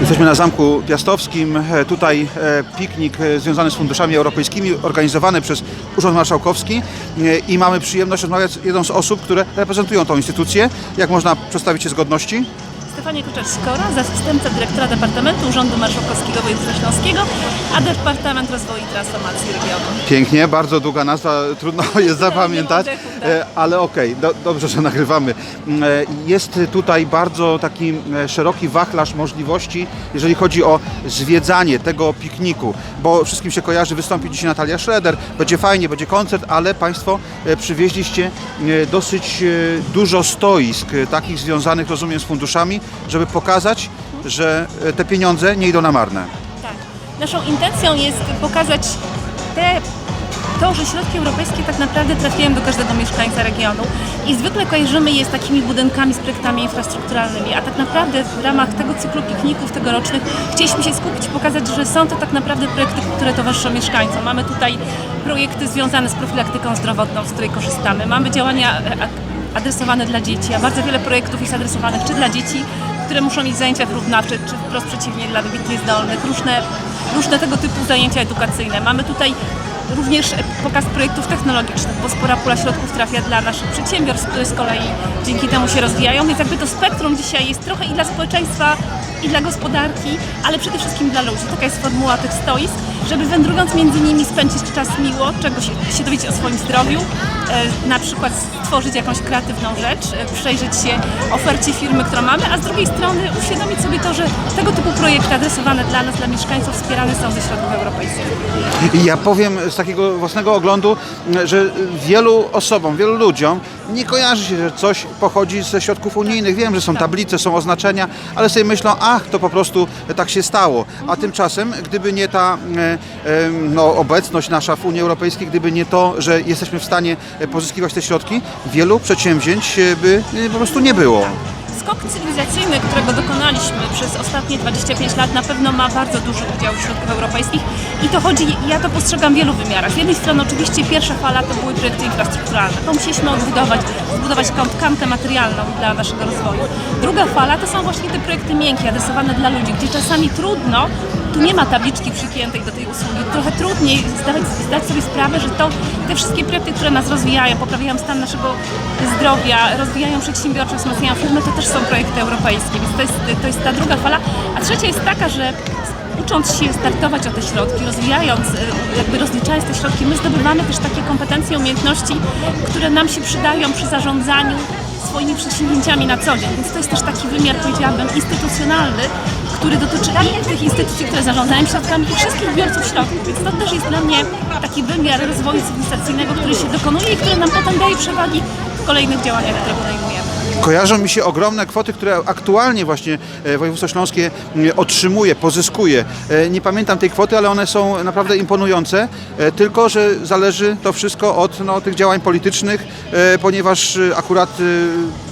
Jesteśmy na Zamku Piastowskim. E, Tutaj e, piknik e, związany z funduszami europejskimi organizowany przez Urząd Marszałkowski i mamy przyjemność rozmawiać z jedną z osób, które reprezentują tą instytucję. Jak można przedstawić się z godności? Stefania Kuczar-Skora, zastępca dyrektora Departamentu Urzędu Marszałkowskiego Województwa Śląskiego, a Departament Rozwoju i Transformacji Regionu. Pięknie, bardzo długa nazwa, trudno jest zapamiętać, tak. e, ale okej, do, dobrze, że nagrywamy. Mm, e, Jest tutaj bardzo taki e, szeroki wachlarz możliwości, jeżeli chodzi o zwiedzanie tego pikniku, bo wszystkim się kojarzy, wystąpi dzisiaj Natalia Schroeder, będzie fajnie, będzie koncert, ale Państwo przywieźliście dosyć dużo stoisk, takich związanych, rozumiem, z funduszami, żeby pokazać, że e, te pieniądze nie idą na marne. Tak. Naszą intencją jest pokazać te, to, że środki europejskie tak naprawdę trafiają do każdego mieszkańca regionu i zwykle kojarzymy je z takimi budynkami, z projektami infrastrukturalnymi, a tak naprawdę w ramach tego cyklu pikników tegorocznych chcieliśmy się skupić pokazać, że są to tak naprawdę projekty, które towarzyszą mieszkańcom. Mamy tutaj projekty związane z profilaktyką zdrowotną, z której korzystamy. Mamy działania adresowane dla dzieci, a bardzo wiele projektów jest adresowanych czy dla dzieci, które muszą mieć zajęcia wyrównawcze, czy wprost przeciwnie dla wybitnie zdolnych, różne, różne tego typu zajęcia edukacyjne. Mamy tutaj również pokaz projektów technologicznych, bo spora pula środków trafia dla naszych przedsiębiorstw, które z kolei dzięki temu się rozwijają, więc jakby to spektrum dzisiaj jest trochę i dla społeczeństwa, i dla gospodarki, ale przede wszystkim dla ludzi. Taka jest formuła tych stoisk, żeby wędrując między nimi spędzić czas miło, czego się, się dowiedzieć o swoim zdrowiu, na przykład stworzyć jakąś kreatywną rzecz, e, przejrzeć się ofercie firmy, którą mamy, a z drugiej strony uświadomić sobie to, że tego typu projekty adresowane dla nas, dla mieszkańców wspierane są ze środków europejskich. Ja powiem z takiego własnego oglądu, że wielu osobom, wielu ludziom nie kojarzy się, że coś pochodzi ze środków unijnych. Wiem, że są tablice, są oznaczenia, ale sobie myślą, ach, to po prostu tak się stało. A tymczasem, gdyby nie ta e, e, no, obecność nasza w Unii Europejskiej, gdyby nie to, że jesteśmy w stanie e, pozyskiwać te środki, wielu przedsięwzięć e, by e, po prostu nie było. Skok cywilizacyjny, którego dokonaliśmy przez ostatnie 25 lat, na pewno ma bardzo duży udział środków europejskich i to chodzi, ja to postrzegam w wielu wymiarach. Z jednej strony oczywiście pierwsza fala to były projekty infrastrukturalne. To musieliśmy odbudować, zbudować kantę materialną dla naszego rozwoju. Druga fala to są właśnie te projekty miękkie, adresowane dla ludzi, gdzie czasami trudno, tu nie ma tabliczki przypiętej do tej usługi, trochę trudniej zdawać, zdać sobie sprawę, że to te wszystkie projekty, które nas rozwijają, poprawiają stan naszego zdrowia, rozwijają przedsiębiorczość, wzmacniają firmy, to też są projekty europejskie, więc to jest, to jest ta druga fala. A trzecia jest taka, że ucząc się startować o te środki, rozwijając, y, jakby rozliczając te środki, my zdobywamy też takie kompetencje, umiejętności, które nam się przydają przy zarządzaniu swoimi przedsięwzięciami na co dzień. Więc to jest też taki wymiar, powiedziałabym, instytucjonalny, który dotyczy i tych instytucji, które zarządzają środkami i wszystkich biorców środków. Więc to też jest dla mnie taki wymiar rozwoju cywilizacyjnego, który się dokonuje i który nam potem daje przewagi w kolejnych działaniach, które podejmujemy. Kojarzą mi się ogromne kwoty, które aktualnie właśnie e, województwo śląskie m, otrzymuje, pozyskuje. E, Nie pamiętam tej kwoty, ale one są naprawdę imponujące, e, tylko że zależy to wszystko od no, tych działań politycznych, ponieważ akurat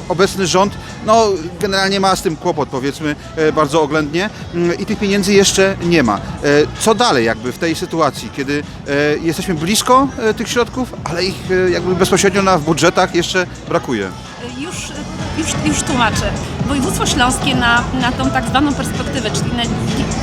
obecny rząd no, generalnie ma z tym kłopot, powiedzmy bardzo oględnie mm, i tych pieniędzy jeszcze nie ma. Co dalej jakby w tej sytuacji, kiedy jesteśmy blisko tych środków, ale ich jakby bezpośrednio na, w budżetach jeszcze brakuje? Już, już, już tłumaczę. Województwo Śląskie na, na tą tak zwaną perspektywę, czyli na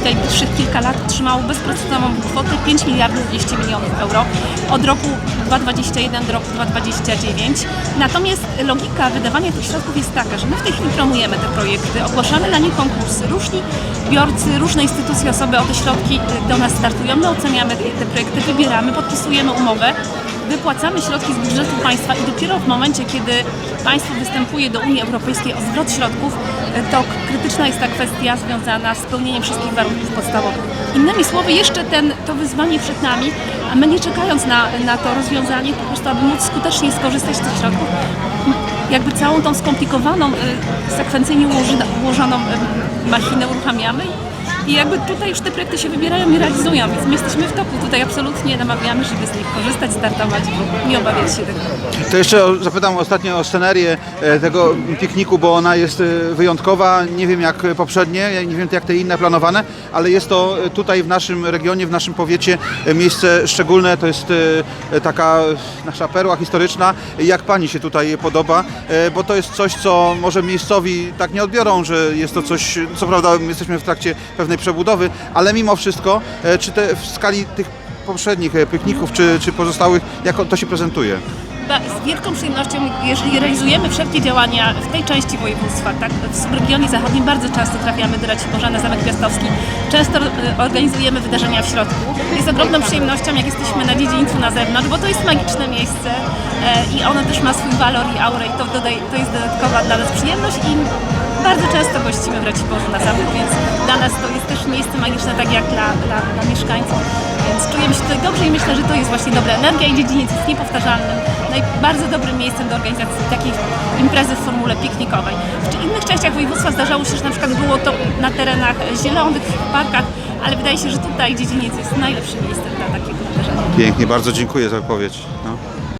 najbliższych kilka lat otrzymało bezprocentową kwotę 5 miliardów 200 milionów euro od roku 2021 do roku 2029. Natomiast logika wydawania tych środków jest taka, że my w tej chwili promujemy te projekty, ogłaszamy na nie konkursy. Różni biorcy, różne instytucje, osoby o te środki do nas startują. My oceniamy te projekty, wybieramy, podpisujemy umowę wypłacamy środki z budżetu państwa i dopiero w momencie, kiedy państwo występuje do Unii Europejskiej o zwrot środków, e, to krytyczna jest ta kwestia związana z spełnieniem wszystkich warunków podstawowych. Innymi słowy, jeszcze ten, to wyzwanie przed nami, a my nie czekając na, na to rozwiązanie, po prostu aby móc skutecznie skorzystać z tych środków, jakby całą tą skomplikowaną, y, sekwencyjnie ułożoną y, machinę uruchamiamy I jakby tutaj już te projekty się wybierają i realizują, więc my jesteśmy w toku. Tutaj absolutnie namawiamy, żeby z nich korzystać, startować, nie obawiać się tego. To jeszcze zapytam ostatnio o scenerię e, tego pikniku, bo ona jest e, wyjątkowa. Nie wiem jak poprzednie, ja nie wiem jak te inne planowane, ale jest to e, tutaj w naszym regionie, w naszym powiecie miejsce szczególne. To jest taka nasza perła historyczna. Jak Pani się tutaj podoba? Bo to jest coś, co może miejscowi tak nie odbiorą, że jest to coś, co prawda my jesteśmy w trakcie pewnej przebudowy, ale mimo wszystko, e, czy te, w skali tych poprzednich e, pikników, czy, czy pozostałych, jak to się prezentuje? Z wielką przyjemnością, jeżeli realizujemy wszelkie działania w tej części województwa, tak, w subregionie zachodnim bardzo często trafiamy do Raciborza na Zamek Piastowski. Często e, organizujemy wydarzenia w środku. Jest ogromną przyjemnością, jak jesteśmy na dziedzińcu na zewnątrz, bo to jest magiczne miejsce i ono też ma swój walor i aurę i to, dodaj, to jest dodatkowa dla nas przyjemność i bardzo często gościmy w Raciborzu na zamku, więc dla nas to jest też miejsce magiczne, tak jak dla, dla, dla mieszkańców. Więc czujemy się tutaj dobrze i myślę, że to jest właśnie dobra energia i dziedziniec jest niepowtarzalnym, bardzo dobrym miejscem do organizacji takiej imprezy w formule piknikowej. W innych częściach województwa zdarzało się, że na przykład było to na terenach zielonych, w parkach, ale wydaje się, że tutaj dziedziniec jest najlepszym miejscem dla takiego wydarzenia. Pięknie, bardzo dziękuję za odpowiedź. No.